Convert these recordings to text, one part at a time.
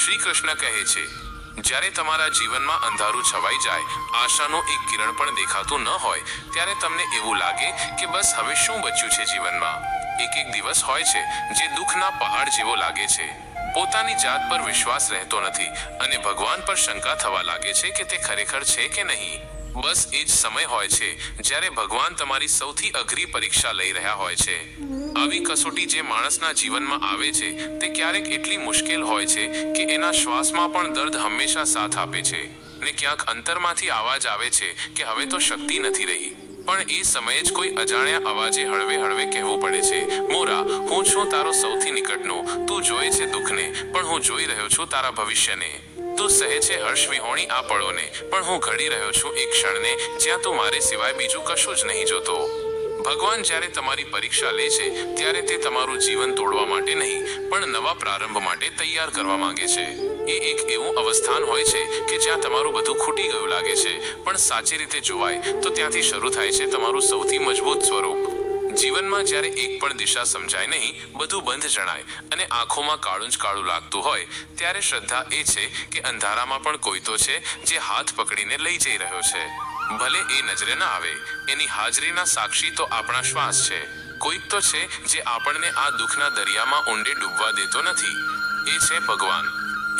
શ્રી કૃષ્ણ કહે છે, જ્યારે તમારા જીવનમાં અંધારું છવાઈ જાય, આશાનો એક કિરણ પણ દેખાતું ન હોય, ત્યારે તમને એવું લાગે કે બસ હવે શું બચ્યું છે જીવનમાં? એક એક દિવસ હોય છે જે દુઃખના પહાડ જેવો લાગે છે. પોતાની જાત પર વિશ્વાસ રહેતો નથી અને ભગવાન પર શંકા થવા લાગે છે કે તે ખરેખર છે કે નહીં. બસ એ જ સમય હોય છે જ્યારે ભગવાન તમારી સૌથી અઘરી પરીક્ષા લઈ રહ્યા હોય છે. આવી કસોટી જે માણસના જીવનમાં આવે છે, તે ક્યારેક એટલી મુશ્કેલ હોય છે કે એના શ્વાસમાં પણ દર્દ હંમેશા સાથ આપે છે ને ક્યાંક અંતરમાંથી અવાજ આવે છે કે હવે તો શક્તિ નથી રહી. પણ એ સમયે જ કોઈ અજાણ્યા અવાજે હળવે હળવે કહેવું પડે છે, મોરા, હું છું તારો સૌથી નિકટનો. તું જોઈ છે દુઃખને, પણ હું જોઈ રહ્યો છું તારા ભવિષ્યને. તું સહે છે હર્ષ વિહોણી આ પળોને, પણ હું ઘડી રહ્યો છું એક ક્ષણને, જ્યાં તું મારે સિવાય બીજું કશું જ નહીં જોતો. ભગવાન જ્યારે તમારી પરીક્ષા લે છે, ત્યારે તે તમારું જીવન તોડવા માટે નહીં, પણ નવા પ્રારંભ માટે તૈયાર કરવા માંગે છે. એ એક એવું અવસ્થાન હોય છે કે જ્યાં તમારું બધું ખૂટી ગયું લાગે છે, પણ સાચી રીતે જોવાય, તો ત્યાંથી શરૂ થાય છે તમારું સૌથી મજબૂત સ્વરૂપ. જીવનમાં જ્યારે એક પણ દિશા સમજાય નહીં, બધું બંધ જણાય, અને આંખોમાં કાળું જ કાળું લાગતું હોય, ત્યારે શ્રદ્ધા એ છે કે અંધારામાં પણ કોઈ તો છે જે હાથ પકડીને લઈ જઈ રહ્યો છે. ભલે એ નજરે ના આવે, એની હાજરીના સાક્ષી તો આપણા શ્વાસ છે. કોઈક તો છે જે આપણને આ દુઃખના દરિયામાં ઊંડે ડૂબવા દેતો નથી. એ છે ભગવાન.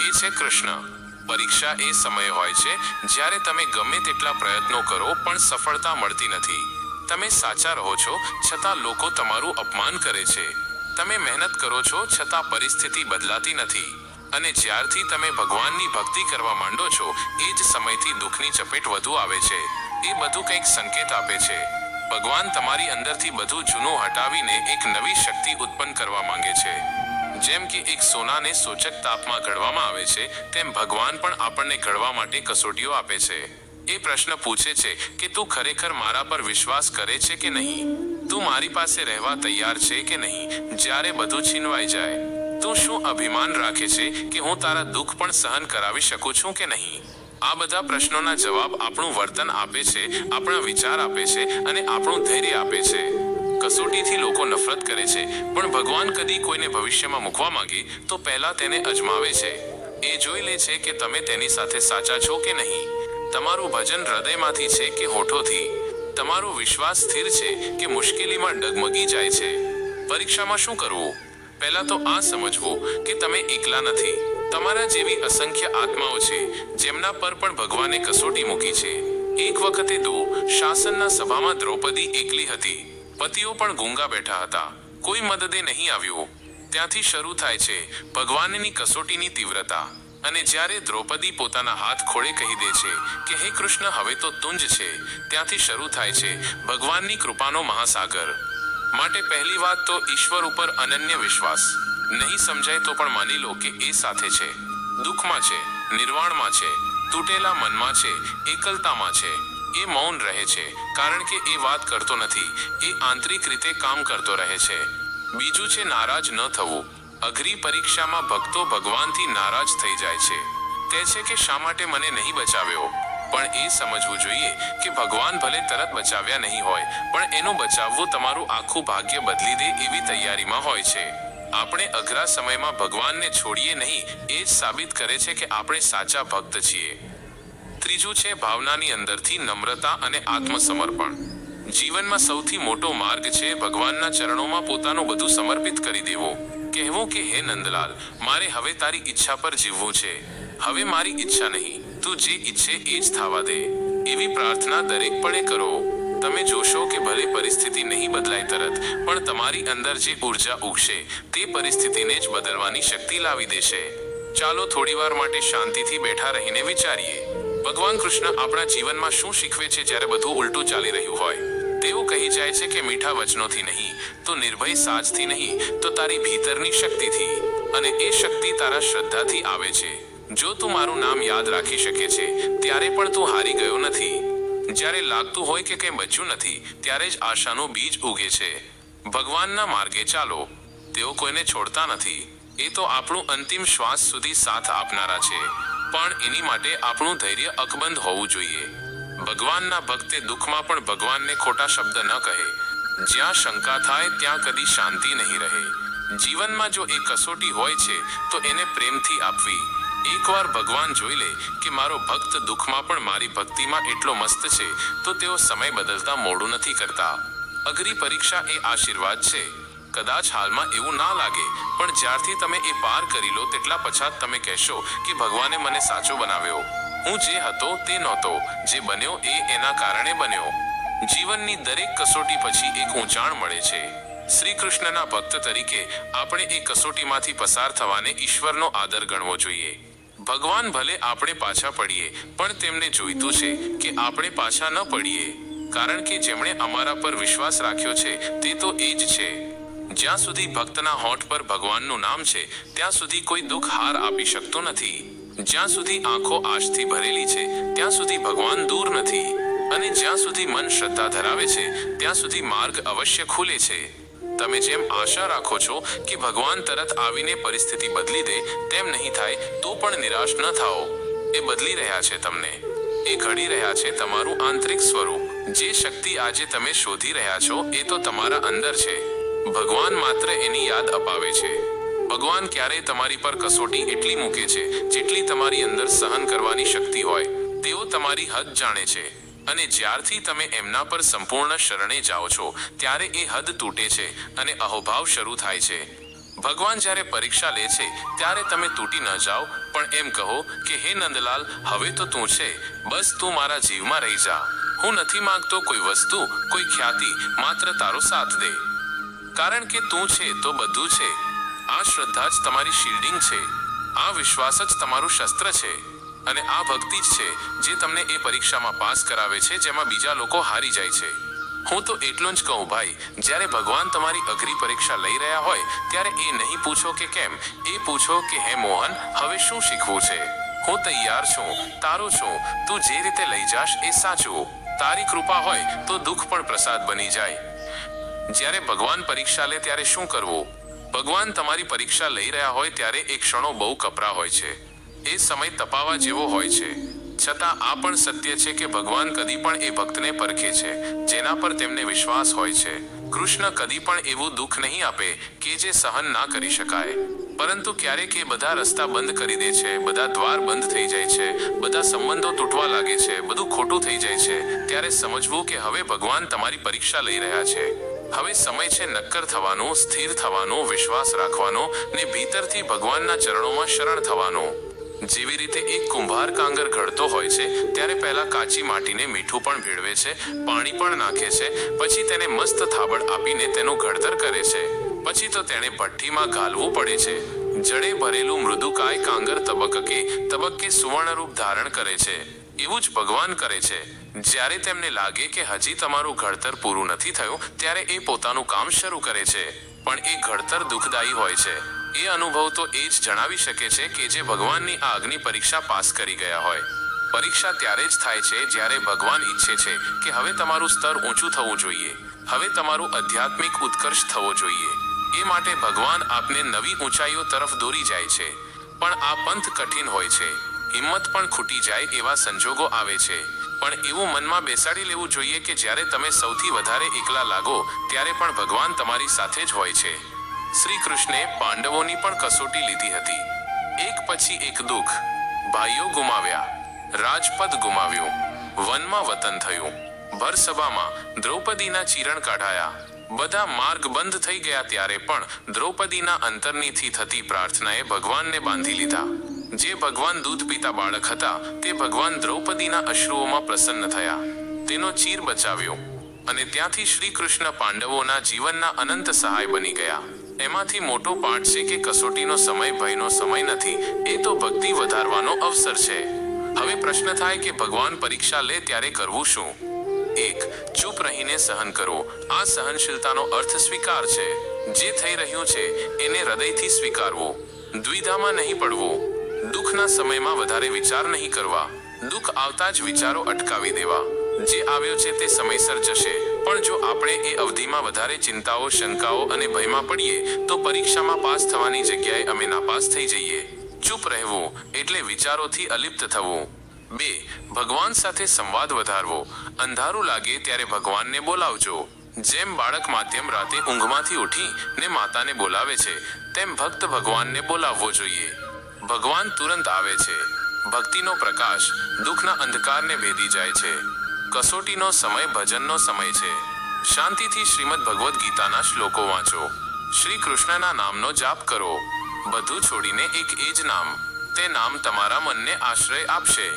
એ છે કૃષ્ણ. પરીક્ષા એ સમય હોય છે, જ્યારે તમે ગમે તેટલા પ્રયત્નો કરો, પણ સફળતા મળતી નથી. તમે સાચા રહો છો, છતાં લોકો તમારું અપમાન કરે છે. તમે મહેનત કરો છો, છતાં પરિસ્થિતિ બદલાતી નથી. અને જ્યારથી તમે ભગવાનની ભક્તિ કરવા માંડો છો, એ જ સમયથી દુઃખની ચપેટ વધુ આવે છે. એ બધું કંઈક સંકેત આપે છે. ભગવાન તમારી અંદરથી બધું જૂનું હટાવીને એક નવી શક્તિ ઉત્પન્ન કરવા માંગે છે. જેમ કે એક સોનાને સૂચક તાપમાં ઘડવામાં આવે છે, તેમ ભગવાન પણ આપણને ઘડવા માટે કસોટીઓ આપે છે. એ પ્રશ્ન પૂછે છે કે તું ખરેખર મારા પર વિશ્વાસ કરે છે કે નહીં? તું મારી પાસે રહેવા તૈયાર છે કે નહીં? જ્યારે બધું છીનવાઈ જાય. તું શું અભિમાન રાખે છે કે હું તારા દુઃખ પણ સહન કરાવી શકું છું કે નહીં? આ બધા પ્રશ્નોના જવાબ આપણું વર્તન આપે છે, આપણા વિચાર આપે છે અને આપણું ધૈર્ય આપે છે. કસોટીથી લોકો નફરત કરે છે, પણ ભગવાન કદી કોઈને ભવિષ્યમાં મૂકવા માંગે તો પહેલા તેને અજમાવે છે. એ જોઈ લે છે કે તમે તેની સાથે સાચા છો કે નહીં. તમારું ભજન હૃદયમાંથી છે કે હોઠોથી. તમારો વિશ્વાસ સ્થિર છે કે મુશ્કેલીમાં ડગમગી જાય છે. પરીક્ષામાં શું કરવું? પહેલા તો આ સમજવું કે તમે એકલા નથી. તમારા જેવી અસંખ્ય આત્માઓ છે, જેમના પર પણ ભગવાને કસોટી મૂકી છે. એક વખતે તો શાસનના સભામાં દ્રૌપદી એકલી હતી. પતિઓ પણ ગુંગા બેઠા હતા. કોઈ મદદે નહીં આવ્યું. ત્યાંથી શરૂ થાય છે ભગવાનની કસોટીની તીવ્રતા. અને જ્યારે દ્રૌપદી પોતાના હાથ ખોળે કહી દે છે કે, હે કૃષ્ણ, હવે તો તુંજ છે. ત્યાંથી શરૂ થાય છે ભગવાનની કૃપાનો મહાસાગર. માટે પહેલી વાત તો ઈશ્વર ઉપર અનન્ય વિશ્વાસ. નહીં સમજાય તો પણ માની લો કે એ સાથે છે. દુઃખમાં છે, નિર્વાણમાં છે, તૂટેલા મનમાં છે, એકલતામાં છે. એ મૌન રહે છે, કારણ કે એ વાત કરતો નથી. એ આંતરિક રીતે કામ કરતો રહે છે. બીજું છે નારાજ ન થવું. અઘરી પરીક્ષામાં ભક્તો ભગવાનથી નારાજ થઈ જાય છે. કહે છે કે શા માટે મને નહીં બચાવ્યો? પણ એ સમજવું જોઈએ કે ભગવાન ભલે તરત બચાવ્યા નહીં હોય, પણ એનું બચાવવું તમારું આખું ભાગ્ય બદલી દે એવી તૈયારીમાં હોય છે. આપણે અઘરા સમયમાં ભગવાનને છોડીએ નહીં, એ જ સાબિત કરે છે કે આપણે સાચા ભક્ત છીએ. ત્રીજું છે ભાવનાની અંદરથી નમ્રતા અને આત્મસમર્પણ. જીવનમાં સૌથી મોટો માર્ગ છે ભગવાનના ચરણોમાં પોતાનું બધું સમર્પિત કરી દેવું. કહેવું કે, હે નંદલાલ, મારે હવે તારી ઈચ્છા પર જીવવું છે. હવે મારી ઈચ્છા નહીં. તું જે ઈચ્છે એ જ થવા દે. એવી પ્રાર્થના દરેક પળે કરો. તમે જોશો કે ભલે પરિસ્થિતિ નહીં બદલાય તરત, પણ તમારી અંદર જે ઊર્જા ઉગશે, તે પરિસ્થિતિને જ બદલવાની શક્તિ લાવી દેશે. ચાલો થોડીવાર માટે શાંતિથી બેઠા રહીને વિચારીએ. ભગવાન કૃષ્ણ આપણા જીવનમાં શું શીખવે છે જ્યારે બધું ઉલટું ચાલી રહ્યું હોય? તેઓ કહી જાય છે કે મીઠા વચનોથી નહીં, તો નિર્ભય સાજથી નહીં, તો તારી ભીતરની શક્તિથી. અને એ શક્તિ તારા શ્રદ્ધાથી આવે છે. જો તું મારું નામ યાદ રાખી શકે છે, ત્યારે પણ તું હારી ગયો નથી. જ્યારે લાગતું હોય કે કંઈ બચ્યું નથી, ત્યારે જ આશાનું બીજ ઉગે છે. ભગવાનના માર્ગે ચાલો. તેઓ કોઈને છોડતા નથી. એ તો આપણું અંતિમ શ્વાસ સુધી સાથ આપનારા છે. પણ એની માટે આપણું ધૈર્ય અકબંધ હોવું જોઈએ. ભગવાનના ભક્તે દુઃખમાં પણ ભગવાનને ખોટા શબ્દ ન કહે. જ્યાં શંકા થાય, ત્યાં કદી શાંતિ નહીં રહે. જીવનમાં જો એ કસોટી હોય છે, તો એને પ્રેમથી આપવી. એકવાર ભગવાન જોઈ લે કે મારો ભક્ત દુઃખમાં પણ મારી ભક્તિમાં એટલો મસ્ત છે, તો તેઓ સમય બદલતા મોડું નથી કરતા. અઘરી પરીક્ષા એ આશીર્વાદ છે. કદાચ હાલમાં એવું ના લાગે, પણ જ્યારથી તમે એ પાર કરી લો તેટલા પછાત તમે કહેશો કે ભગવાને મને સાચો બનાવ્યો. હું જે હતો તે નહોતો, જે બન્યો એ એના કારણે બન્યો. જીવનની દરેક કસોટી પછી એક ઊંચાણ મળે છે. શ્રી કૃષ્ણના ભક્ત તરીકે આપણે એ કસોટીમાંથી પસાર થવાને ઈશ્વરનો આદર ગણવો જોઈએ. ભગવાન ભલે આપણે પાછા પડીએ, પણ તેમને જોઈતું છે કે આપણે પાછા ન પડીએ. કારણ કે જેમણે અમારા પર વિશ્વાસ રાખ્યો છે, તે તો એ જ છે. જ્યાં સુધી ભક્તના હોઠ પર ભગવાનનું નામ છે, ત્યાં સુધી કોઈ દુઃખ હાર આપી શકતો નથી. જ્યાં સુધી આંખો આશથી ભરેલી છે, ત્યાં સુધી ભગવાન દૂર નથી. અને જ્યાં સુધી મન શ્રદ્ધા ધરાવે છે, ત્યાં સુધી માર્ગ અવશ્ય ખુલે છે. તમે જેમ આશા રાખો છો કે ભગવાન તરત આવીને પરિસ્થિતિ બદલી દે, તેમ નહીં થાય, તો પણ નિરાશ ન થાઓ. એ બદલી રહ્યા છે તમને. એ ઘડી રહ્યા છે તમારું આંતરિક સ્વરૂપ. જે શક્તિ આજે તમે શોધી રહ્યા છો, એ તો તમારા અંદર છે. ભગવાન માત્ર એની યાદ અપાવે છે. ભગવાન ક્યારેય તમારી પર કસોટી એટલી મૂકે છે, જેટલી તમારી અંદર સહન કરવાની શક્તિ હોય. તેઓ તમારી હદ જાણે છે. અને જ્યારથી તમે એમના પર સંપૂર્ણ શરણે જાઓ છો, ત્યારે એ હદ તૂટે છે અને અહોભાવ શરૂ થાય છે. ભગવાન જ્યારે પરીક્ષા લે છે, ત્યારે તમે તૂટી ન જાઓ, પણ એમ કહો કે, હે નંદલાલ, હવે તો તું છે. બસ તું મારા જીવમાં રહી જા. હું નથી માંગતો કોઈ વસ્તુ, કોઈ ખ્યાતિ, માત્ર તારો સાથ દે. કારણ કે તું છે તો બધું છે. આ શ્રદ્ધા જ તમારી શિલ્ડિંગ છે. આ વિશ્વાસ જ તમારું શસ્ત્ર છે. અને આ ભક્તિ જ છે જે તમને એ પરીક્ષામાં પાસ કરાવે છે જેમાં બીજા લોકો હારી જાય છે. હું તો એટલું જ કહું ભાઈ, જ્યારે ભગવાન તમારી અઘરી પરીક્ષા લઈ રહ્યા હોય, ત્યારે એ નહીં પૂછો કે કેમ, એ પૂછો કે હે મોહન, હવે શું શીખવું છે? હું તૈયાર છું, તારો છું, તું જે રીતે લઈ જાશ એ સાચું. તારી કૃપા હોય તો દુઃખ પણ પ્રસાદ બની જાય. જ્યારે ભગવાન પરીક્ષા લે ત્યારે શું કરવું? ભગવાન તમારી પરીક્ષા લઈ રહ્યા હોય ત્યારે એ ક્ષણો બહુ કપરા હોય છે. એ સમય તપાવા જેવો હોય છે. છતાં આ પણ સત્ય છે કે ભગવાન કદી પણ એ ભક્તને પરખે છે, જેના પર તેમને વિશ્વાસ હોય છે. કૃષ્ણ કદી પણ એવું દુઃખ નહીં આપે કે જે સહન ના કરી શકાય. પરંતુ ક્યારેક એ બધા રસ્તા બંધ કરી દે છે, બધા દ્વાર બંધ થઈ જાય છે, બધા સંબંધો તૂટવા લાગે છે, બધું ખોટું થઈ જાય છે. ત્યારે સમજવું કે હવે ભગવાન તમારી પરીક્ષા લઈ રહ્યા છે. હવે સમય છે નક્કર થવાનો, સ્થિર થવાનો, વિશ્વાસ રાખવાનો ને ભીતરથી ભગવાનના ચરણોમાં શરણ થવાનો. જેવી રીતે એક કુંભાર કાંગર ઘડતો હોય છે, ત્યારે પહેલા કાચી માટીને મીઠું પણ ભેળવે છે, પાણી પણ નાખે છે, પછી તેને મસ્ત થાબડ આપીને તેનું ઘડતર કરે છે. પછી તો તેણે ભઠ્ઠીમાં ગાલવું પડે છે. જડે ભરેલું મૃદુકાય કાંગર તબક્કે તબક્કે સુવર્ણરૂપ ધારણ કરે છે. એવું જ ભગવાન કરે છે. જ્યારે તેમને લાગે કે હજી તમારું ઘડતર પૂરું નથી થયું, ત્યારે એ પોતાનું કામ શરૂ કરે છે. પણ એ ઘડતર દુઃખદાયી હોય છે. એ અનુભવ તો એ જ જણાવી શકે છે કે જે ભગવાનની આ અગ્નિ પરીક્ષા પાસ કરી ગયા હોય. પરીક્ષા ત્યારે જ થાય છે જ્યારે ભગવાન ઈચ્છે છે કે હવે તમારું સ્તર ઊંચું થવું જોઈએ. હવે તમારું આધ્યાત્મિક ઉત્કર્ષ થવો જોઈએ. એ માટે ભગવાન આપને નવી ઊંચાઈઓ તરફ દોરી જાય છે. પણ આ પંથ કઠિન હોય છે. હિંમત પણ ખૂટી જાય એવા સંજોગો આવે છે. પણ એવું મનમાં બેસાડી લેવું જોઈએ કે જ્યારે તમે સૌથી વધારે એકલા લાગો, ત્યારે પણ ભગવાન તમારી સાથે જ હોય છે. શ્રી કૃષ્ણે પાંડવોની પણ કસોટી લીધી હતી. એક પછી એક દુઃખ. ભાઈઓ ગુમાવ્યા. રાજપદ ગુમાવ્યું. વનમાં વતન થયું. ભરસભામાં દ્રૌપદીના ચીરણ કાઢાયા. બધા માર્ગ બંધ થઈ ગયા ત્યારે પણ દ્રૌપદીના અંતરનીથી થતી પ્રાર્થનાએ ભગવાનને બાંધી લીધા. જે ભગવાન દૂધ પીતા બાળક હતા, તે ભગવાન દ્રૌપદીના અશ્રુઓમાં પ્રસન્ન થયા. તેનો ચીર બચાવ્યો. અને ત્યાંથી શ્રી કૃષ્ણ પાંડવોના જીવનના અનંત સહાય બની ગયા. એમાંથી મોટો પાઠ છે કે કસોટીનો સમય ભયનો સમય નથી, એ તો ભક્તિ વધારવાનો અવસર છે. હવે પ્રશ્ન થાય કે ભગવાન પરીક્ષા લે ત્યારે કરવું શું? એક, ચૂપ રહીને સહન કરો. આ સહનશીલતાનો અર્થ સ્વીકાર છે. જે થઈ રહ્યું છે, એને હૃદયથી સ્વીકારવું. દ્વિધામાં નહીં પડવું. દુઃખના સમયમાં વધારે વિચાર નહીં કરવા. દુઃખ આવતા જ વિચારો અટકાવી દેવા. જે આવ્યો છે તે સમયસર જશે. પણ જો આપણે એ અવધિમાં વધારે ચિંતાઓ, શંકાઓ અને ભયમાં પડીએ, તો પરીક્ષામાં પાસ થવાની જગ્યાએ અમે નાપાસ થઈ જઈએ. ચૂપ રહેવું એટલે વિચારોથી અલિપ્ત થવું. બે, ભગવાન સાથે સંવાદ વધારવો. અંધારું લાગે ત્યારે ભગવાનને બોલાવજો. જેમ બાળક માધ્યમ રાતે ઊંઘમાંથી ઉઠી ને માતાને બોલાવે છે, તેમ ભક્ત ભગવાનને બોલાવવો જોઈએ. ભગવાન તુરંત આવે છે. ભક્તિનો પ્રકાશ દુઃખના અંધકારને ભેદી જાય છે. કસોટીનો સમય ભજનનો સમય છે. શાંતિથી શ્રીમદ ભગવદ્ ગીતાના શ્લોકો વાંચો. શ્રી કૃષ્ણના નામનો જાપ કરો. બધું છોડીને એક એ જ નામ. તે નામ તમારા મનને આશ્રય આપશે.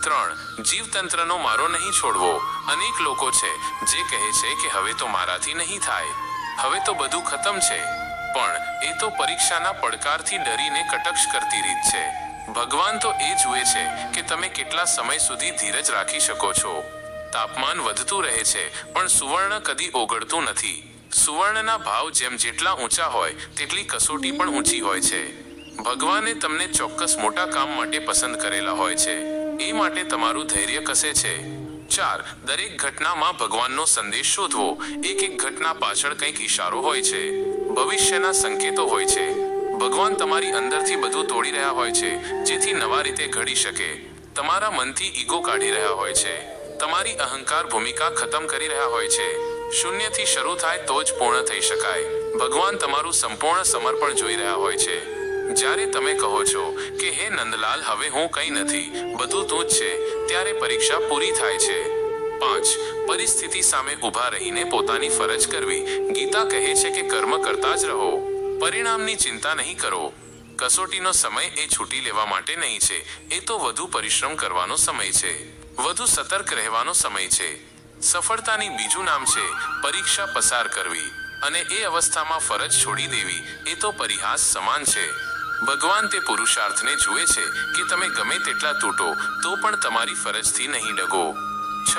ત્રણ, જીવતંત્રનો મારો નહીં છોડવો. અનેક લોકો છે જે કહે છે કે હવે તો મારાથી નહીં થાય. હવે તો બધું ખતમ છે. પણ એ તો પરીક્ષાના પડકારથી ડરીને કટક્ષ કરતી રીત છે. ભગવાન તો એ જુએ છે કે તમે કેટલા સમય સુધી ધીરજ રાખી શકો છો. તાપમાન વધતું રહે છે, પણ સુવર્ણ કદી ઓગળતું નથી. સુવર્ણના ભાવ જેમ જેટલા ઊંચા હોય, તેટલી કસોટી પણ ઊંચી હોય છે. ભગવાને તમને ચોક્કસ મોટા કામ માટે પસંદ કરેલા હોય છે. એ માટે તમારું ધૈર્ય કસે છે? ચાર, દરેક ઘટનામાં ભગવાનનો સંદેશ શોધવો. એક એક ઘટના પાછળ કંઈક ઈશારો હોય છે. ભવિષ્યના સંકેતો હોય છે. ભગવાન તમારી અંદરથી બધું તોડી રહ્યા હોય છે, જેથી નવા રીતે ઘડી શકે. તમારા મનથી ઈગો કાઢી રહ્યા હોય છે. તમારી અહંકાર ભૂમિકા ખતમ કરી રહ્યા હોય છે. શૂન્યથી શરૂ થાય તો જ પૂર્ણ થઈ શકાય. ભગવાન તમારું સંપૂર્ણ સમર્પણ જોઈ રહ્યા હોય છે. જ્યારે તમે કહો છો કે, હે નંદલાલ, હવે હું કંઈ નથી. બધું તું જ છે. ત્યારે પરીક્ષા પૂરી થાય છે. પાંચ. પરિસ્થિતિ સામે ઊભા રહીને પોતાની ફરજ કરવી. ગીતા કહે છે કે, કર્મ કરતા જ રહો. પરિણામની ચિંતા નહીં કરો. કસોટીનો સમય એ છૂટી લેવા માટે નહીં છે. એ તો વધુ પરિશ્રમ કરવાનો સમય છે. વધુ સતર્ક રહેવાનો સમય છે. સફળતાની બીજું નામ છે પરીક્ષા પસાર કરવી અને એ અવસ્થામાં ફરજ છોડી દેવી. એ તો પરિહાસ સમાન છે. ભગવાન તે પુરુષાર્થને જુએ છે કે તમે ગમે તેટલા તૂટો, તો પણ તમારી ફરજથી નહીં ડગો. છ.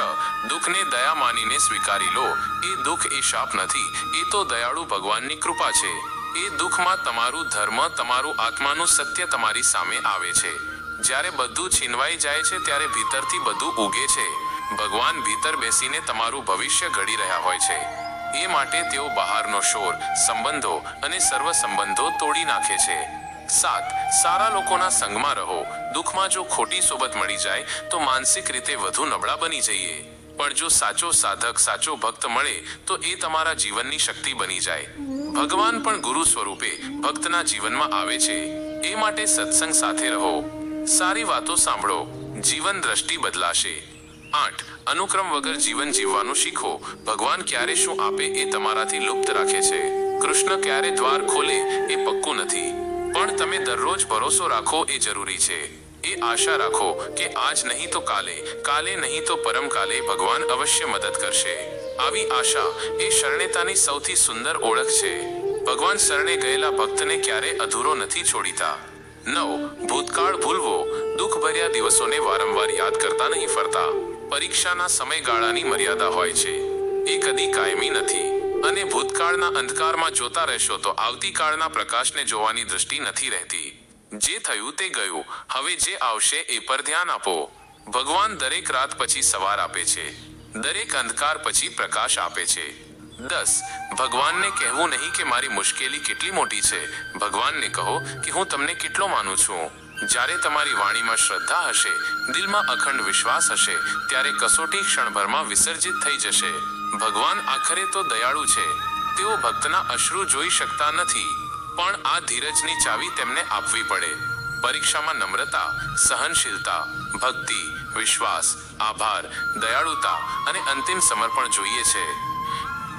દુઃખને દયા માનીને સ્વીકારી લો. એ દુઃખ એ શાપ નથી, એ તો દયાળુ ભગવાનની કૃપા છે. એ દુઃખમાં તમારું ધર્મ, તમારું આત્માનું સત્ય તમારી સામે આવે છે. જ્યારે બધું છીનવાઈ જાય છે, ત્યારે ભીતરથી બધું ઉગે છે. ભગવાન ભીતર બેસીને તમારું ભવિષ્ય ઘડી રહ્યા હોય છે. એ માટે તેઓ બહારનો શોર, સંબંધો અને સર્વ સંબંધો તોડી નાખે છે. સાત, સારા લોકોના સંગમાં રહો. દુઃખમાં જો ખોટી સોબત મળી જાય, તો માનસિક રીતે વધુ નબળા બની જઈએ. પણ જો સાચો સાધક, સાચો ભક્ત મળે, તો એ તમારા જીવનની શક્તિ બની જાય. ભગવાન પણ ગુરુ સ્વરૂપે ભક્તના જીવનમાં આવે છે. એ માટે સત્સંગ સાથે રહો. સારી વાતો સાંભળો. જીવન દ્રષ્ટિ બદલાશે. આઠ. અનુક્રમ વગર જીવન જીવવાનું શીખો. ભગવાન ક્યારે શું આપે એ તમારાથી લુપ્ત રાખે છે. કૃષ્ણ ક્યારે દ્વાર ખોલે એ પક્કું નથી. પણ તમે દરરોજ ભરોસો રાખો એ જરૂરી છે. એ આશા રાખો કે આજ નહીં તો કાલે કાલે નહીં તો પરમ કાલે ભગવાન અવશ્ય મદદ કરશે. આવી આશા એ શરણેતાની સૌથી સુંદર ઓળખ છે. ભગવાન શરણે ગયેલા ભક્તને ક્યારે અધૂરો નથી છોડીતા. નવ, ભૂતકાળ ભૂલવો. દુઃખ ભર્યા દિવસોને વારંવાર યાદ કરતા નહીં ફરતા. પરીક્ષાના સમયગાળાની મર્યાદા હોય છે. એ કદી કાયમી નથી. અને ભૂતકાળના અંધકારમાં જોતા રહેશો તો આવતીકાળના પ્રકાશને જોવાની દૃષ્ટિ નથી રહેતી. જે થયું તે ગયું. હવે જે આવશે એ પર ધ્યાન આપો. ભગવાન દરેક રાત પછી સવાર આપે છે. દરેક અંધકાર પછી પ્રકાશ આપે છે. દસ. ભગવાનને કહેવું નહીં કે મારી મુશ્કેલી કેટલી મોટી છે. ભગવાનને કહો કે હું તમને કેટલો માનું છું. જ્યારે તમારી વાણીમાં શ્રદ્ધા હશે, દિલમાં અખંડ વિશ્વાસ હશે, ત્યારે કસોટી ક્ષણભરમાં વિસર્જિત થઈ જશે. ભગવાન આખરે તો દયાળુ છે. તેઓ ભક્તના અશ્રુ જોઈ શકતા નથી. પણ આ ધીરજની ચાવી તેમને આપવી પડે. પરીક્ષામાં નમ્રતા, સહનશીલતા, ભક્તિ, વિશ્વાસ, આભાર, દયાળુતા અને અંતિમ સમર્પણ જોઈએ છે.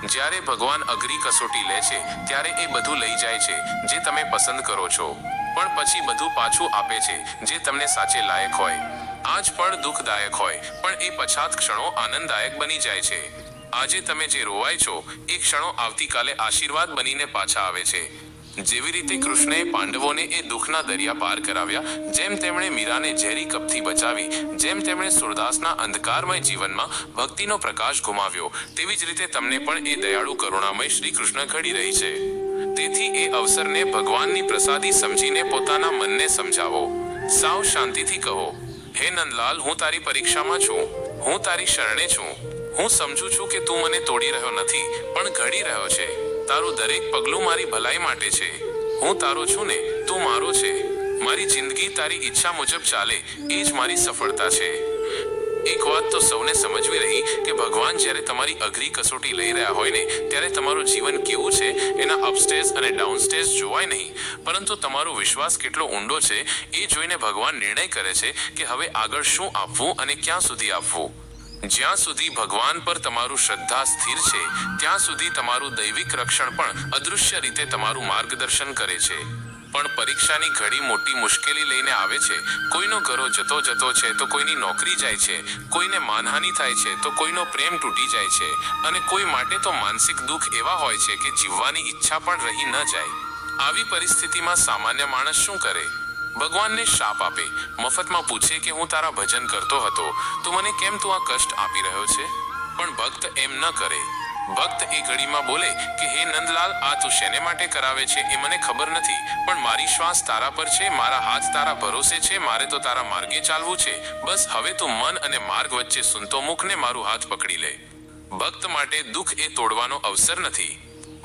જ્યારે ભગવાન અઘરી કસોટી લે છે, ત્યારે એ બધું લઈ જાય છે, જે તમે પસંદ કરો છો. પણ પછી બધું પાછું આપે છે, જે તમને સાચે લાયક હોય. આજ પણ દુઃખદાયક હોય, પણ એ પછાત ક્ષણો આનંદદાયક બની જાય છે. આજે તમે જે રોવાય છો, એ ક્ષણો આવતીકાલે આશીર્વાદ બનીને પાછા આવે છે. જેવી રીતે કૃષ્ણએ પાંડવોને એ દુઃખના દરિયા પાર કરાવ્યા, જેમ તેમણે મીરાને ઝેરી કપથી બચાવી, જેમ તેમણે સુરદાસના અંધકારમય જીવનમાં ભક્તિનો પ્રકાશ ગુમાવ્યો, તેવી જ રીતે તમને પણ એ દયાળુ કરુણામય શ્રી કૃષ્ણ ઘડી રહી છે. તેથી એ અવસરને ભગવાનની પ્રસાદી સમજીને પોતાના મનને સમજાવો. સાવ શાંતિથી કહો, હે નંદલાલ, હું તારી પરીક્ષામાં છું. હું તારી શરણે છું. હું સમજુ છું કે તું મને તોડી રહ્યો નથી, પણ ઘડી રહ્યો છે. તારું દરેક પગલું મારી ભલાઈ માટે છે. હું તારો છું ને, તું મારો છે. મારી જિંદગી તારી ઈચ્છા મુજબ ચાલે, એ જ મારી સફળતા છે. એક વાત તો સૌને સમજવી રહી કે ભગવાન જ્યારે તમારી અઘરી કસોટી લઈ રહ્યા હોય ને, ત્યારે તમારું જીવન કેવું છે, એના અપસ્ટેજ અને ડાઉનસ્ટેજ જોવાય નહીં. પરંતુ તમારો વિશ્વાસ કેટલો ઊંડો છે, એ જોઈને ભગવાન નિર્ણય કરે છે કે હવે આગળ શું આપવું અને ક્યાં સુધી આપવું. જ્યાં સુધી ભગવાન પર તમારું શ્રદ્ધા સ્થિર છે, ત્યાં સુધી તમારું દૈવિક રક્ષણ પણ અદૃશ્ય રીતે તમારું માર્ગદર્શન કરે છે. પણ પરીક્ષાની ઘડી મોટી મુશ્કેલી લઈને આવે છે. કોઈનો ઘરો જતો જતો છે, તો કોઈની નોકરી જાય છે. કોઈને માનહાનિ થાય છે, તો કોઈનો પ્રેમ તૂટી જાય છે. અને કોઈ માટે તો માનસિક દુઃખ એવા હોય છે કે જીવવાની ઈચ્છા પણ રહી ન જાય. આવી પરિસ્થિતિમાં સામાન્ય માણસ શું કરે? ભગવાનને શાપ આપે. મફતમાં પૂછે કે હું તારા ભજન કરતો હતો. તો મને કેમ તું આ કષ્ટ આપી રહ્યો છે? પણ ભક્ત એમ ન કરે. ભક્ત એ ઘડીમાં બોલે કે, હે નંદલાલ, આ તું શેને માટે કરાવે છે એ મને ખબર નથી. પણ મારી શ્વાસ તારા પર છે, મારા હાથ તારા ભરોસે છે, મારે તો તારા માર્ગે ચાલવું છે. બસ હવે તું મન અને માર્ગ વચ્ચે સુનતો મુખને મારું હાથ પકડી લે. ભક્ત માટે દુઃખ એ તોડવાનો અવસર નથી.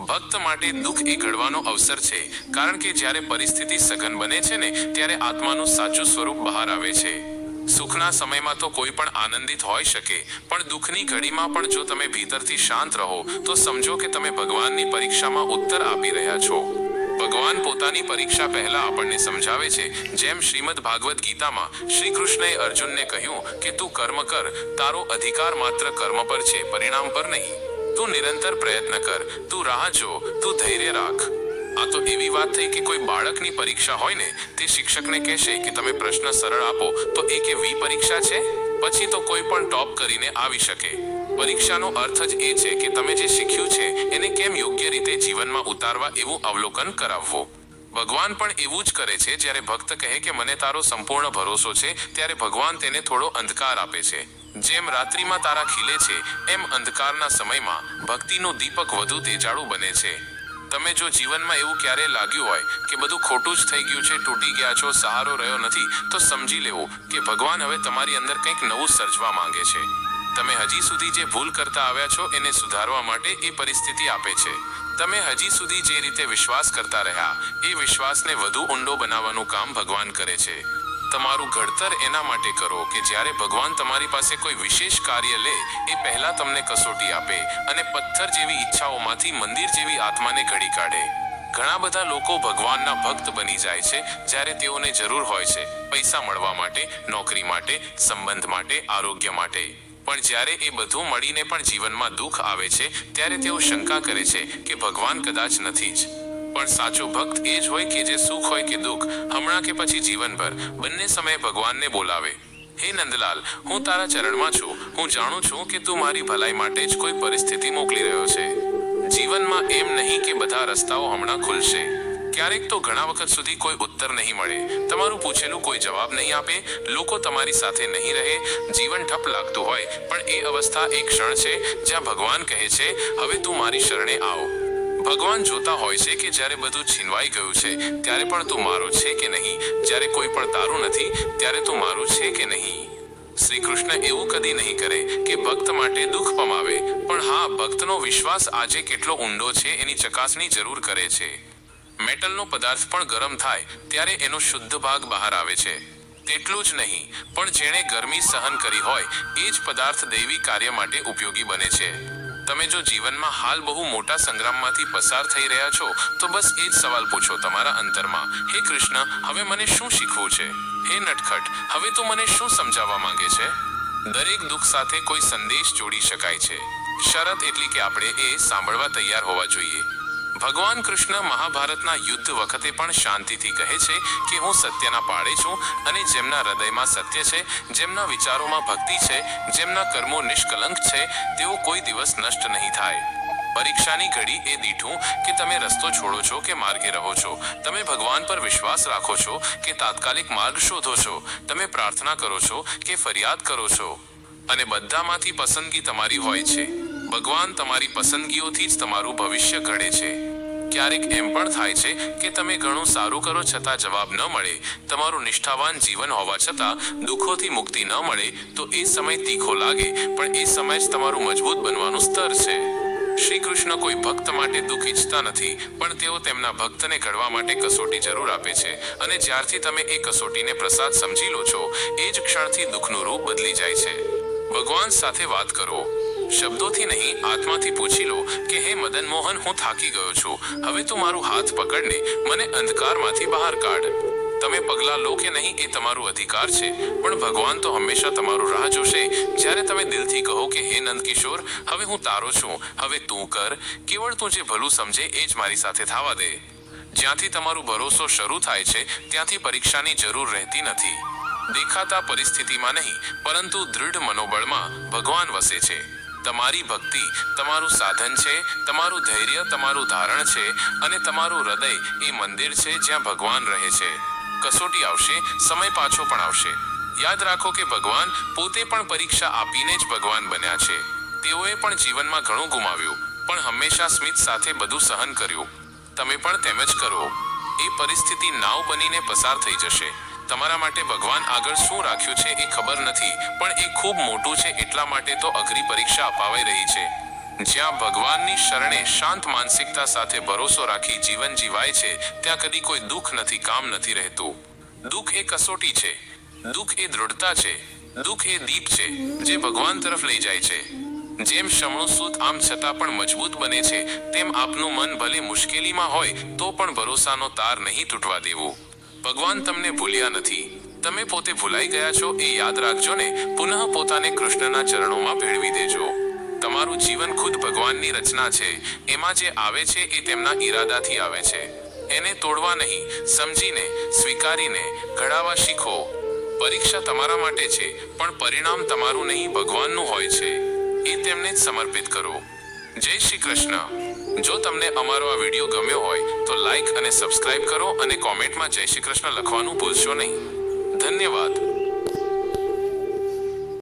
ભક્ત માટે દુઃખ એ ઘડવાનો અવસર છે. કારણ કે જ્યારે પરિસ્થિતિ સઘન બને છે ને, ત્યારે આત્માનું સાચું સ્વરૂપ બહાર આવે છે. સુખના સમયમાં તો કોઈ પણ આનંદિત હોઈ શકે, પણ દુઃખની ઘડીમાં પણ જો તમે ભીતરથી શાંત રહો, તો સમજો કે તમે ભગવાનની પરીક્ષામાં ઉત્તર આપી રહ્યા છો. ભગવાન પોતાની પરીક્ષા પહેલા આપણને સમજાવે છે. જેમ શ્રીમદ ભાગવત ગીતામાં શ્રી કૃષ્ણએ અર્જુનને કહ્યું કે, તું કર્મ કર, તારો અધિકાર માત્ર કર્મ પર છે, પરિણામ પર નહીં. તું નિરંતર પ્રયત્ન કર. તું રાહ જો. તું ધૈર્ય રાખ. આ તો એવી વાત થઈ કે કોઈ બાળકની પરીક્ષા હોય ને, તે શિક્ષકને કહેશે કે તમે પ્રશ્ન સરળ આપો. તો એ કે વી પરીક્ષા છે? પછી તો કોઈ પણ ટોપ કરીને આવી શકે. પરીક્ષાનો અર્થ જ એ છે કે તમે જે શીખ્યું છે, એને કેમ યોગ્ય રીતે જીવનમાં ઉતારવા એવું અવલોકન કરાવવું? ભગવાન પણ એવું જ કરે છે, જ્યારે ભક્ત કહે કે મને તારો સંપૂર્ણ ભરોસો છે ત્યારે ભગવાન તેને થોડો અંધકાર આપે છે. જેમ રાત્રિમાં તારા ખીલે છે, એમ અંધકારના સમયમાં ભક્તિનું દીપક વધુ તેજાળું બને છે. તમે જો જીવનમાં એવું ક્યારે લાગ્યું હોય કે બધું ખોટું જ થઈ ગયું છે, તૂટી ગયા છો, સહારો રહ્યો નથી, તો સમજી લેવું કે ભગવાન હવે તમારી અંદર કંઈક નવું સર્જવા માંગે છે. તમે હજી સુધી જે ભૂલ કરતા આવ્યા છો, એને સુધારવા માટે એ પરિસ્થિતિ આપે છે. તમે હજી સુધી જે રીતે વિશ્વાસ કરતા રહ્યા, એ વિશ્વાસને વધુ ઊંડો બનાવવાનું કામ ભગવાન કરે છે. તમારું ઘડતર એના માટે કરો કે જ્યારે ભગવાન તમારી પાસે કોઈ વિશેષ કાર્ય લે, એ પહેલા તમને કસોટી આપે અને પથ્થર જેવી ઈચ્છાઓમાંથી મંદિર જેવી આત્માને ઘડી કાઢે. ઘણા બધા લોકો ભગવાનના ભક્ત બની જાય છે જ્યારે તેઓને જરૂર હોય છે પૈસા મળવા માટે, નોકરી માટે, સંબંધ માટે, આરોગ્ય માટે. પણ જ્યારે એ બધું મળીને પણ જીવનમાં દુઃખ આવે છે, ત્યારે તેઓ શંકા કરે છે કે ભગવાન કદાચ નથી જ. પણ સાચો ભક્ત એ જ હોય કે જે સુખ હોય કે દુઃખ, હમણાં કે પછી જીવનભર. બંને સમયે ભગવાનને બોલાવે. હે નંદલાલ, હું તારા ચરણમાં છું. હું જાણું છું કે તું મારી ભલાઈ માટે જ કોઈ પરિસ્થિતિ મોકલી રહ્યો છે. જીવનમાં એમ નહીં કે બધા રસ્તાઓ હમણાં ખુલશે. ક્યારેક તો ઘણા વખત સુધી કોઈ ઉત્તર નહીં મળે. તમારું પૂછેલું કોઈ જવાબ નહીં આપે. લોકો તમારી સાથે નહીં રહે. જીવન ઠપ લાગતું હોય, પણ એ અવસ્થા એક ક્ષણ છે જ્યાં ભગવાન કહે છે, હવે તું મારી શરણે આવ. ભગવાન જોતા હોય છે કે જ્યારે બધું છીનવાઈ ગયું છે, ત્યારે પણ તું મારો છે કે નહીં? જ્યારે કોઈ પણ તારું નથી, ત્યારે તું મારું છે કે નહીં? શ્રી કૃષ્ણ એવું કદી નહીં કરે કે ભક્ત માટે દુઃખ પમાવે, પણ હા, ભક્તનો વિશ્વાસ આજે કેટલો ઊંડો છે એની ચકાસણી જરૂર કરે છે. મેટલનો પદાર્થ પણ ગરમ થાય, ત્યારે એનો શુદ્ધ ભાગ બહાર આવે છે. તેટલું જ નહીં, પણ જેણે ગરમી સહન કરી હોય, એ જ પદાર્થ દૈવી કાર્ય માટે ઉપયોગી બને છે. તમે જો જીવનમાં હાલ બહુ મોટા સંગ્રામમાંથી પસાર થઈ રહ્યા છો, તો બસ એ જ સવાલ પૂછો તમારા અંતરમાં. હે કૃષ્ણ, હવે મને શું શીખવું છે? હે નટખટ, હવે તું મને શું સમજાવવા માંગે છે? દરેક દુઃખ સાથે કોઈ સંદેશ જોડી શકાય છે. શરત એટલી કે આપણે એ સાંભળવા તૈયાર હોવા જોઈએ. ભગવાન કૃષ્ણ મહાભારતના યુદ્ધ વખતે પણ શાંતિથી કહે છે કે હું સત્યના પાડે છું અને જેમના હૃદયમાં સત્ય છે, જેમના વિચારોમાં ભક્તિ છે, જેમના કર્મો નિષ્કલંક છે, તેઓ કોઈ દિવસ નષ્ટ નહીં થાય. પરીક્ષાની ઘડી એ દીઠું કે તમે રસ્તો છોડો છો કે માર્ગે રહો છો. તમે ભગવાન પર વિશ્વાસ રાખો છો કે તાત્કાલિક માર્ગ શોધો છો. તમે પ્રાર્થના કરો છો કે ફરિયાદ કરો છો. અને બધામાંથી પસંદગી તમારી હોય છે. ભગવાન તમારી પસંદગીઓથી જ તમારું ભવિષ્ય ઘડે છે. ક્યારેક એમ પણ થાય છે કે તમે ઘણું સારું કરો છતાં જવાબ ન મળે. તમારું નિષ્ઠાવાન જીવન હોવા છતાં દુઃખોથી મુક્તિ ન મળે તો એ સમય તીખો લાગે, પણ એ સમય જ તમારું મજબૂત બનવાનું સ્તર છે. શ્રી કૃષ્ણ કોઈ ભક્ત માટે દુઃખ ઈચ્છતા નથી, પણ તેઓ તેમના ભક્તને ઘડવા માટે કસોટી જરૂર આપે છે. અને જ્યારથી તમે એ કસોટીને પ્રસાદ સમજી લો છો, એ જ ક્ષણથી દુઃખનું રૂપ બદલી જાય છે. ભગવાન સાથે વાત કરો. શબ્દોથી નહીં, આત્માથી પૂછી લો કે, હે મદન મોહન, હું થાકી ગયો છું. હવે તું મારું હાથ પકડને, મને અંધકારમાંથી બહાર કાઢ. તમે પગલાં લો કે નહીં એ તમારું અધિકાર છે. પણ ભગવાન તો હંમેશા તમારું રાહ જોશે. જ્યારે તમે દિલથી કહો કે, હે નંદકિશોર, હવે હું તારો છું. હવે તું કર. કેવળ તું જે ભલું સમજે એ જ મારી સાથે થવા દે. જ્યાંથી તમારું ભરોસો શરૂ થાય છે, ત્યાંથી પરીક્ષાની જરૂર રહેતી નથી. દેખાતા પરિસ્થિતિમાં નહીં, પરંતુ દૃઢ મનોબળમાં ભગવાન વસે છે. તમારી ભક્તિ તમારું સાધન છે, તમારું ધૈર્ય, તમારું ધારણ છે અને તમારું હૃદય એ મંદિર છે જ્યાં ભગવાન રહે છે. કસોટી આવશે, સમય પાછો પણ આવશે. યાદ રાખો કે ભગવાન પોતે પણ પરીક્ષા આપીને જ ભગવાન બન્યા છે. તેઓએ પણ જીવનમાં ઘણું ગુમાવ્યું, પણ હંમેશા સ્મિત સાથે બધું સહન કર્યું. તમે પણ તેમ જ કરો. એ પરિસ્થિતિ નાવ બનીને પસાર થઈ જશે. તમારા માટે ભગવાન આગળ શું રાખ્યું છે એ ખબર નથી, પણ એ ખૂબ મોટું છે એટલા માટે તો અઘરી પરીક્ષા અપાવાઈ રહી છે. જ્યાં ભગવાનની શરણે શાંત માનસિકતા સાથે ભરોસો રાખી જીવન જીવાય છે, ત્યાં કદી કોઈ દુઃખ નથી, કામ નથી રહેતું. દુઃખ એ કસોટી છે, દુઃખ એ દૃઢતા છે, દુઃખ એ દીપ છે, જે ભગવાન તરફ લઈ જાય છે. જેમ શમણું સૂત આમ છતાં પણ મજબૂત બને છે, તેમ આપનું મન ભલે મુશ્કેલીમાં હોય, તો પણ ભરોસાનો તાર નહીં તૂટવા દેવું. ભગવાન તમને ભૂલ્યા નથી. તમે પોતે ભૂલાઈ ગયા છો એ યાદ રાખજો ને પુનઃ પોતાને કૃષ્ણના ચરણોમાં ભેળવી દેજો. તમારું જીવન ખુદ ભગવાનની રચના છે. એમાં જે આવે છે એ તેમના ઈરાદાથી આવે છે. એને તોડવા નહીં, સમજીને, સ્વીકારીને, ઘડાવા શીખો. પરીક્ષા તમારા માટે છે, પણ પરિણામ તમારું નહીં, ભગવાનનું હોય છે. એ તેમને સમર્પિત કરો. જય શ્રી કૃષ્ણ. જો તમને અમારો આ વીડિયો ગમ્યો હોય, તો લાઈક અને સબસ્ક્રાઇબ કરો અને કોમેન્ટમાં જય શ્રી કૃષ્ણ લખવાનું ભૂલશો નહીં. ધન્યવાદ.